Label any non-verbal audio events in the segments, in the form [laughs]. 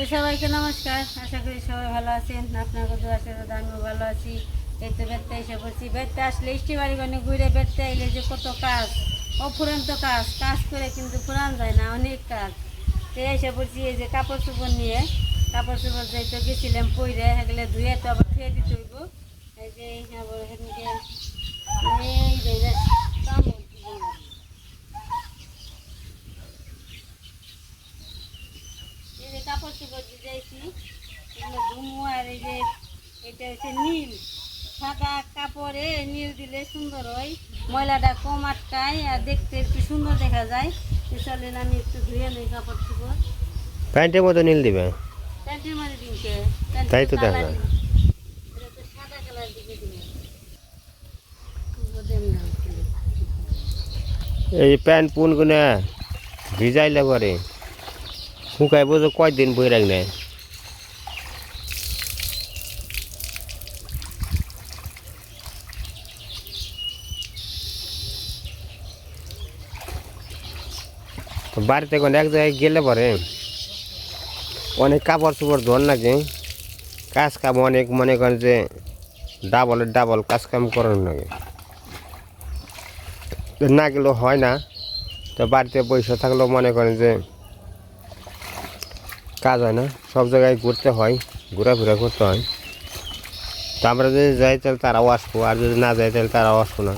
তো সবাইকে নমস্কার। আশা করি সবাই ভালো আছেন। আপনার কথা আশীর্বাদ, আমিও ভালো আছি। এই তো বেড়তে এসে পড়ছি। বেড়তে আসলে ইষ্টি বাড়ি গনে ঘুরে বেড়তে এলে যে কত কাজ, অফুরন্ত কাজ। কাজ করে কিন্তু ফুরান যায় না, অনেক কাজ। তো এসে পড়ছি এই যে কাপড় চোপড় নিয়ে। কাপড় চোপড় যাই তো গেছিলাম পইরে সেগুলো ধুয়ে তো আবার ধুয়ে দিতে হইব। এই যে আবার এই যে এই যে কামড় দিলাম। এই যে কাপড় চোপড় দিয়ে যাইছি এগুলো ধুমু আর এই যে এটা হচ্ছে নীল সাদা কাপড়ে নীল দিলে সুন্দর হয় ময়লাটা কম আটকায় আর দেখতে একটু সুন্দর দেখা যায়। চলেন আমি একটু ধুয়ে নিই কাপড় চোপড়। প্যান্টের মতো নীল দিবে? প্যান্টের মধ্যে দিনকে তাই তো দেখা। সাদা কালার দিকে এই প্যান্ট পুন গুনে ভিজাইলে পরে। শুকাই বোঝো কয়দিন বই রাখলে তো বাড়িতে কোন এক জায়গায় গেলে পরে অনেক কাপড় চোপড় ধর লাগে কাজ কাম অনেক মনে করেন যে ডাবলের ডাবল কাজ কাম লাগে তো না গেলেও হয় না। তো বাড়িতে বসে থাকলেও মনে করেন যে কাজ হয় না, সব জায়গায় ঘুরতে হয়, ঘোরাফেরা করতে হয়। তো আমরা যদি যাই তাহলে তারাও আসব, আর যদি না যাই তাহলে তারাও আসব না।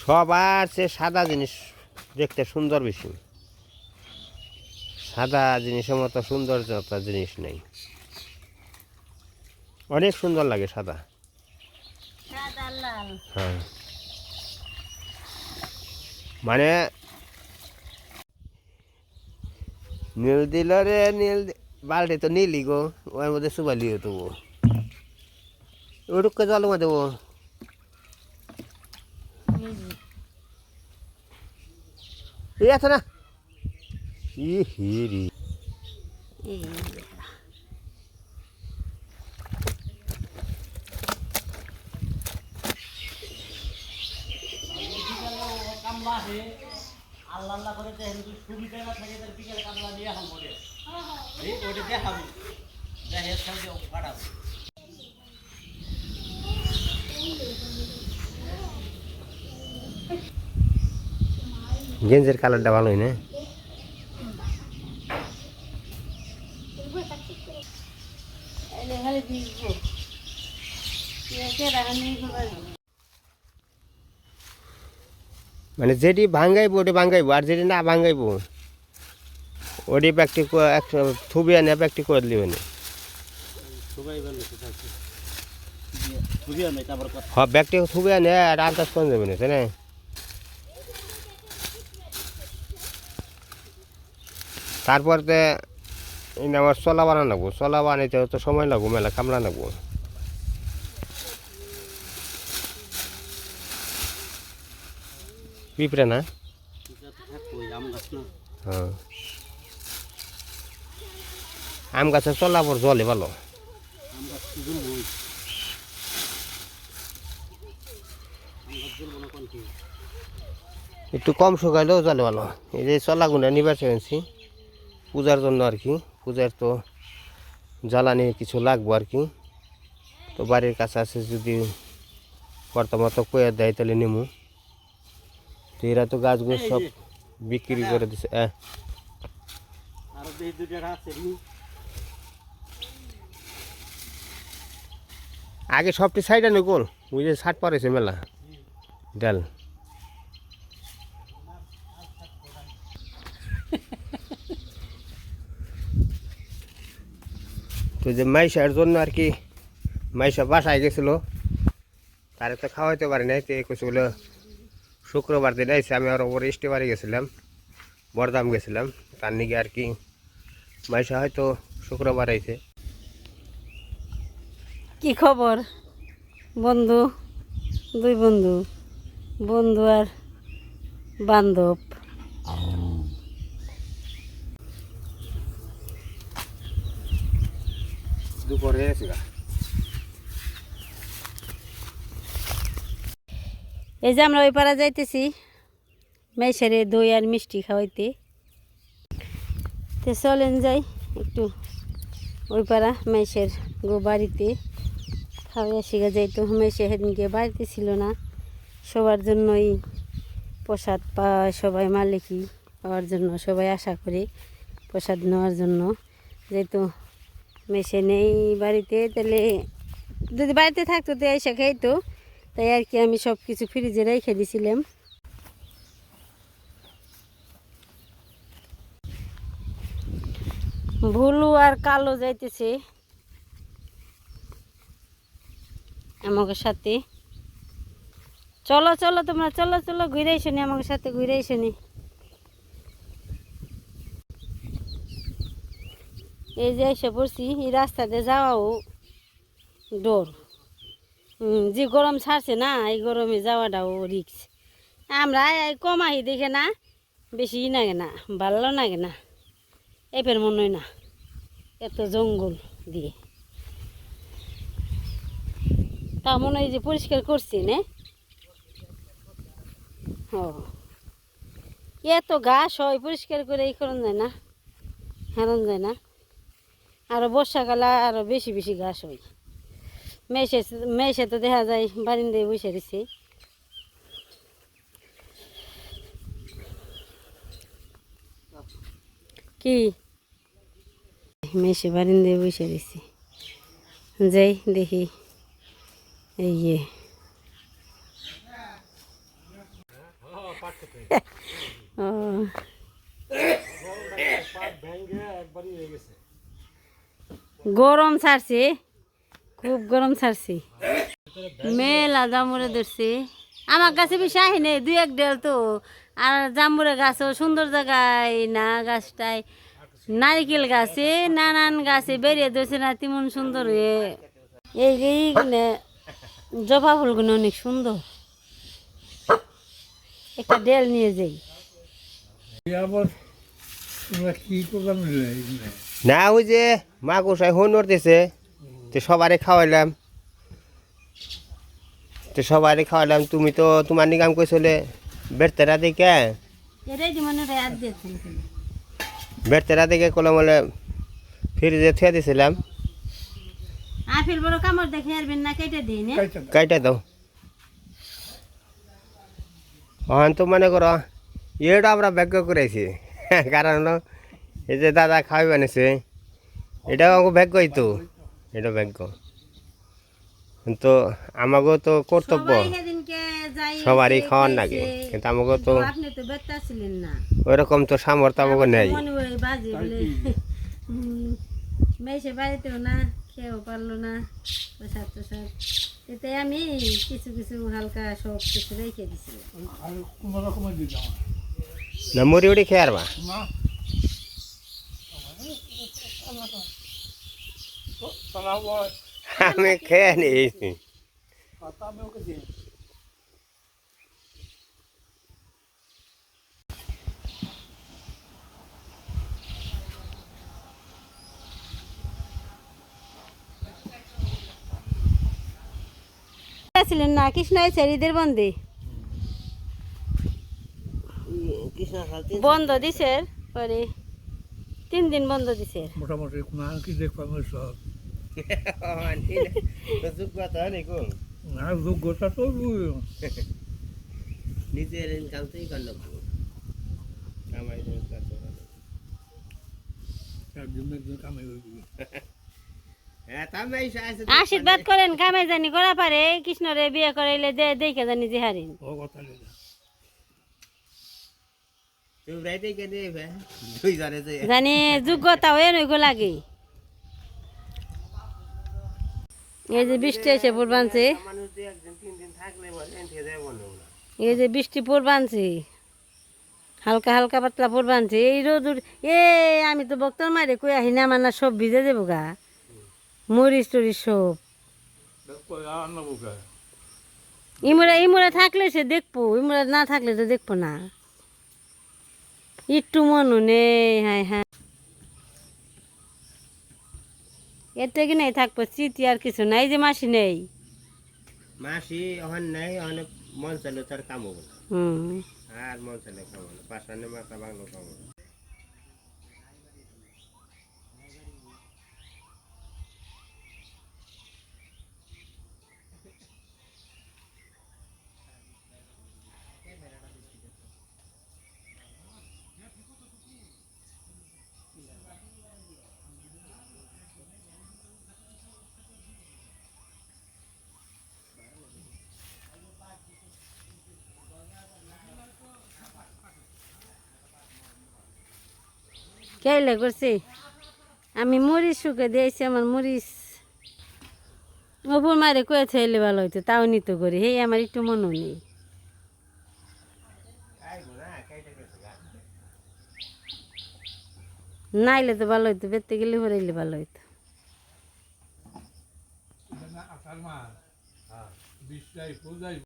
সবার সে সাদা জিনিস দেখতে সুন্দর বেশি। সাদা জিনিসের মতো সৌন্দর্যতা জিনিস নেই। অনেক সুন্দর লাগে সাদা। হ্যাঁ। মানে নীল দিল রে নীল বালটি তো নীলই গো ওর মধ্যে সুবালিও তবু ওটুকু জল মধ্যে দেবো এই যে এই আছে না? হিরি। এই আল্লাহ আল্লাহ করে দেখেন তুই সুবিধা না থাকে তার বিকেলে কামলা নিয়ে হাম বলে ওটা দেখাবো। দেখে সঙ্গে পাঠাবো গেঞ্জের কালারটা ভালোই না? মানে যেটি ভাঙ্গাইবো ওটি ভাঙ্গাইবো আর যেটি না ভাঙ্গাইবো ওটি প্র্যাকটিস থুবি আনে প্র্যাকটিস করে দিবে না। সবাই বলল কোথা আছে বুঝি আমি তারপর কথা। হ ব্যাগটি থুবি আনে আর আন্দাজ করে দেবে না তাই না? তারপর তে আমার চলা বানা লাগবো, চলা বানাইতে তো সময় লাগবো, মেলা কামলা লাগবো। পিঁপড়ে না? গাছ হ্যাঁ। আম গাছের চলা পর জলে, ভালো। গাছ গাছ একটু কম শুকাইলেও জলে ভালো। এই যে চলাগুনা নিবার চেয়েছি পূজার জন্য আর কি। পূজার তো জ্বালানি কিছু লাগবো আর কি। তো বাড়ির কাছে আছে যদি কর্তা মতো কয়ে দেয় তাহলে নেমু। তো এরা তো গাছগুলো সব বিক্রি করে দিছে নি আগে সবটি সাইডে নে গোল ওই যে শার্ট পরেছে মেলা। ডাল। তো যে মাইশার জন্য আর কি মাইশা বাসায় গেছিল, তারে তো খাওয়াইতে পারি নাই, তো বলে শুক্রবার দিন আইসে আমি আর ওপরে বাড়ি গেছিলাম, বরদাম গেছিলাম, তার নিকে আর কি মাইশা হয়তো শুক্রবার আইছে। কি খবর? বন্ধু, দুই বন্ধু বন্ধু আর বান্ধব। এই যে আমরা ওই পাড়া যাইতেছি, মেসেরে দই আর মিষ্টি খাওয়াইতে। তো চলেন যাই একটু ওই পাড়া মেসের গো বাড়িতে। খাওয়াইয়া শিখা যাইতো মেসে সেদিনকে বাড়িতে ছিল না, সবার জন্যই প্রসাদ পাওয়া সবাই মালিকি পাওয়ার জন্য সবাই আশা করে প্রসাদ নেওয়ার জন্য। যেহেতু মেসে নেই বাড়িতে, তাহলে যদি বাড়িতে থাকতো, তো এসে খাইতো। তাই আর কি আমি সব কিছু ফ্রিজে রেখে দিছিলাম। ভুলু আর কালো যাইতেছে আমাকে সাথে। চলো চলো তোমরা, চলো চলো, ঘুরে এসো নি আমাকে সাথে, ঘুরে এসো এই যে এসে পড়ছি, এই রাস্তাতে যাওয়াও ডোর। যে গরম ছাড়ছে না, এই গরমে যাওয়াটাও রিক্স আমরা কমাহি দেখে না বেশি লাগে না, ভালো লাগে না। এপের মনে না, এত জঙ্গল দিয়ে। তা মনে হয় যে পরিষ্কার করছি, নে? এত ঘাস হয়, পরিষ্কার করে এই করন যায় না, হেরন যায় না। আরও বর্ষাকালে আরও বেশি বেশি ঘাস হয়। মেসে মেসে তো দেখা যায় বারিন্দায় বসে রয়েছে। কি? মেসে বারিন্দায় বসে রয়েছে। যাই দেখি। এই ও। গরম ছাড়ছে, খুব গরম ছাড়ছে। মেলা জামুরে ধরছে। আমার কাছে বেশি আহি নেই, দুই এক ডেল তো। আর জামুরে গাছও সুন্দর জায়গায়, না গাছটায়। নারিকেল গাছে, নানান গাছে বেরিয়ে ধরছে না, তেমন সুন্দর হয়ে এই জবা ফুলগুলো অনেক সুন্দর। একটা ডেল নিয়ে যাই। আবার কি করলাম না ওই যে মা গোসাই হন নড়তেছে তো সবারে খাওয়াইলাম। তো সবারে খাওয়াইলাম তুমি তো তোমার নিকাম কইছিলে বেড়তেরা দেখে? যে মনে হয় বেড়তেরা দেখে কলম বলে ফ্রিজে থুয়ে দিয়েছিলাম আপেল বড় কামড় দেখে আরবেন না। কেটে কাইটা দাও। হন তো মনে করো এটা আমরা ব্যাগ করেছি। [laughs] কারণ হলো এই যে দাদা খাওয়াই বানিয়েছে এটাও আমাকে ভাগ্যই তো এটা ভাগ্য। কিন্তু আমাকেও তো কর্তব্য সবারই খাওয়ার। লাগে কিন্তু আমাকেও তো আপনি তো সামর্থ্য আমাকে নেই। মেসে বাড়িতেও না খেয়েও পারল না প্রসাদ প্রসাদ এতে আমি কিছু কিছু হালকা সব কিছু রেখে দিছিলাম আর কোনো রকমের দিতাম না। মুড়ি উড়ি খেয়ে তারা আমি খেয়ে দিই ছিলেন না কৃষ্ণ এসে ঈদের বন্ধ দিছে পরে। তিন দিন বন্ধ দিছে মোটামুটি কোনো কি দেখলাম সব। না যোগ্যতা তো নিজের ইনকাম তুই কর। একদিন একদিন কামে হইবি আশীর্বাদ করেন কামে জানি করা পারে কৃষ্ণরে বিয়ে করাইলে দে দেখে জানি যে হারিন। ও কথা [laughs] জানি, যোগ্যতা হয়ে নইগো লাগে। এই যে বৃষ্টি এসে পড়বানছে এই যে বৃষ্টি পড়বানছে হালকা হালকা পাতলা পড়বানছে এই রোদ এ, আমি তো বক্তর মারে কই আহি না, আমার না সব ভিজে দেবো গা। মরিচ টরিচ সব। ইমরা ইমরা থাকলে সে দেখব, ইমরা না থাকলে তো দেখব না। একটু মনু নেই হ্যাঁ হ্যাঁ। এর থেকে নেই থাকব স্মৃতি আর কিছু নাই যে মাসি নেই। মাসি ওখান নেই ওখানে মন চাইলে তার কামো হুম। আর মন চাইলে কামো না। পাঁচটানে মাথা ভাঙলো কাম কেলে করছি? আমি মরিচ শুকে দিয়েছি, আমার মরিচ ওপর মারে কয়ে থাইলে ভালো হইতো, তাও নিত করি। হে আমার একটু মনও নেই। নাইলে তো ভালো হইতো বেরতে গেলে হরাইলে ভালো হইতো।